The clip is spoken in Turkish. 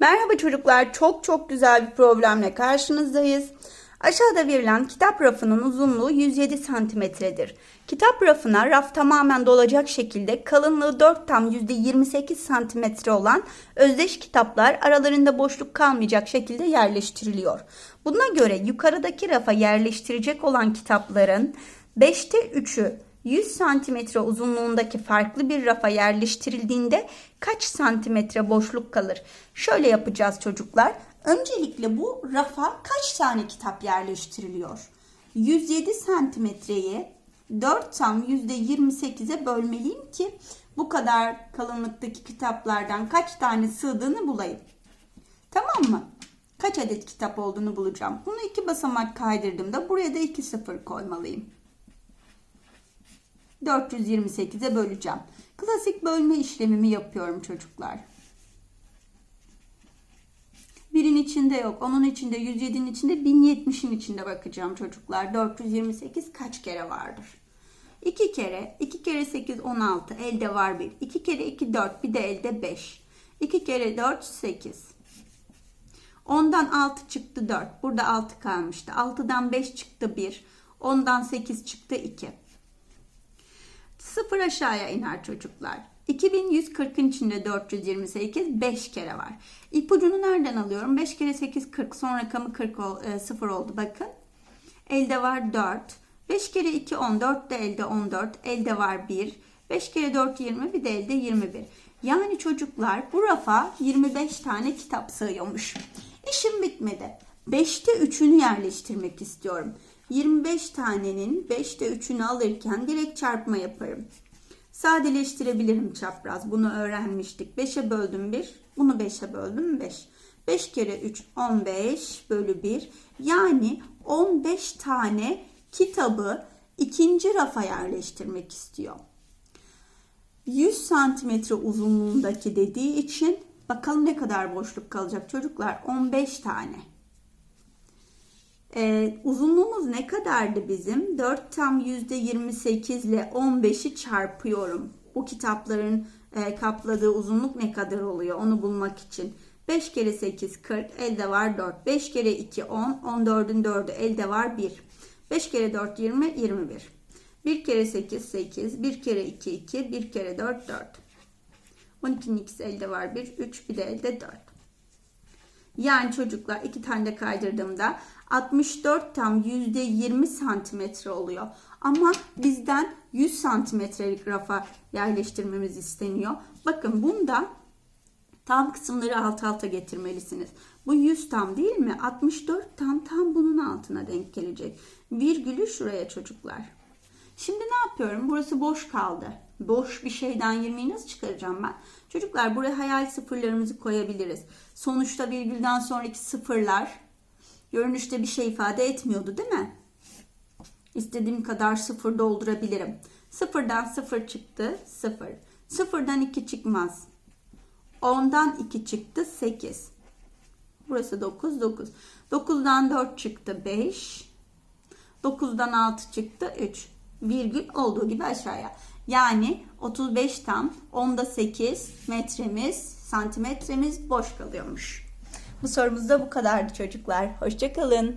Merhaba çocuklar, çok çok güzel bir problemle karşınızdayız. Aşağıda verilen kitap rafının uzunluğu 107 santimetredir. Kitap rafına raf tamamen dolacak şekilde kalınlığı 4 tam %28 santimetre olan özdeş kitaplar aralarında boşluk kalmayacak şekilde yerleştiriliyor. Buna göre yukarıdaki rafa yerleştirecek olan kitapların 5'te 3'ü 100 santimetre uzunluğundaki farklı bir rafa yerleştirildiğinde kaç santimetre boşluk kalır? Şöyle yapacağız çocuklar. Öncelikle bu rafa kaç tane kitap yerleştiriliyor? 107 santimetreyi 4 tam %28'e bölmeliyim ki bu kadar kalınlıktaki kitaplardan kaç tane sığdığını bulayım. Tamam mı? Kaç adet kitap olduğunu bulacağım. Bunu iki basamak kaydırdığımda buraya da 2 sıfır koymalıyım. 428'e böleceğim. Klasik bölme işlemimi yapıyorum çocuklar. Birin içinde yok. Onun içinde 107'nin içinde 1070'in içinde bakacağım çocuklar. 428 kaç kere vardır? 2 kere 2 kere 8 16 elde var 1. 2 kere 2 4 bir de elde 5. 2 kere 4 8. 10'dan 6 çıktı 4. Burada 6 kalmıştı. 6'dan 5 çıktı 1. 10'dan 8 çıktı 2. Sıfır aşağıya iner çocuklar. 2140'ın içinde 428 5 kere var. İpucunu nereden alıyorum? 5 kere 8 40 son rakamı 40 ol, e, 0 oldu bakın. Elde var 4. 5 kere 2 14 de elde 14. Elde var 1. 5 kere 4 20 bir de elde 21. Yani çocuklar bu rafa 25 tane kitap sığıyormuş. İşim bitmedi. 5'te 3'ünü yerleştirmek istiyorum. 25 tanenin 5'te 3'ünü alırken direkt çarpma yaparım. Sadeleştirebilirim çapraz. Bunu öğrenmiştik. 5'e böldüm 1. Bunu 5'e böldüm 5. 5 kere 3 15 bölü 1. Yani 15 tane kitabı ikinci rafa yerleştirmek istiyor. 100 santimetre uzunluğundaki dediği için bakalım ne kadar boşluk kalacak çocuklar. 15 tane. Ee, uzunluğumuz ne kadardı bizim? 4 tam %28 ile 15'i çarpıyorum. Bu kitapların e, kapladığı uzunluk ne kadar oluyor onu bulmak için. 5 kere 8 40 elde var 4. 5 kere 2 10 14'ün 4'ü elde var 1. 5 kere 4 20 21. 1 kere 8 8 1 kere 2 2 1 kere 4 4. 12'nin ikisi elde var 1 3 bir de elde 4. Yani çocuklar iki tane de kaydırdığımda 64 tam %20 santimetre oluyor. Ama bizden 100 santimetrelik rafa yerleştirmemiz isteniyor. Bakın bunda tam kısımları alt alta getirmelisiniz. Bu 100 tam değil mi? 64 tam tam bunun altına denk gelecek. Virgülü şuraya çocuklar. Şimdi ne yapıyorum? Burası boş kaldı. Boş bir şeyden 20'yi nasıl çıkaracağım ben? Çocuklar buraya hayal sıfırlarımızı koyabiliriz. Sonuçta virgülden sonraki sıfırlar görünüşte bir şey ifade etmiyordu değil mi? İstediğim kadar sıfır doldurabilirim. Sıfırdan sıfır çıktı sıfır. Sıfırdan iki çıkmaz. Ondan iki çıktı sekiz. Burası dokuz dokuz. Dokuzdan dört çıktı beş. Dokuzdan altı çıktı üç. Virgül olduğu gibi aşağıya. Yani 35 tam 10'da 8 metremiz santimetremiz boş kalıyormuş. Bu sorumuz da bu kadardı çocuklar. Hoşçakalın.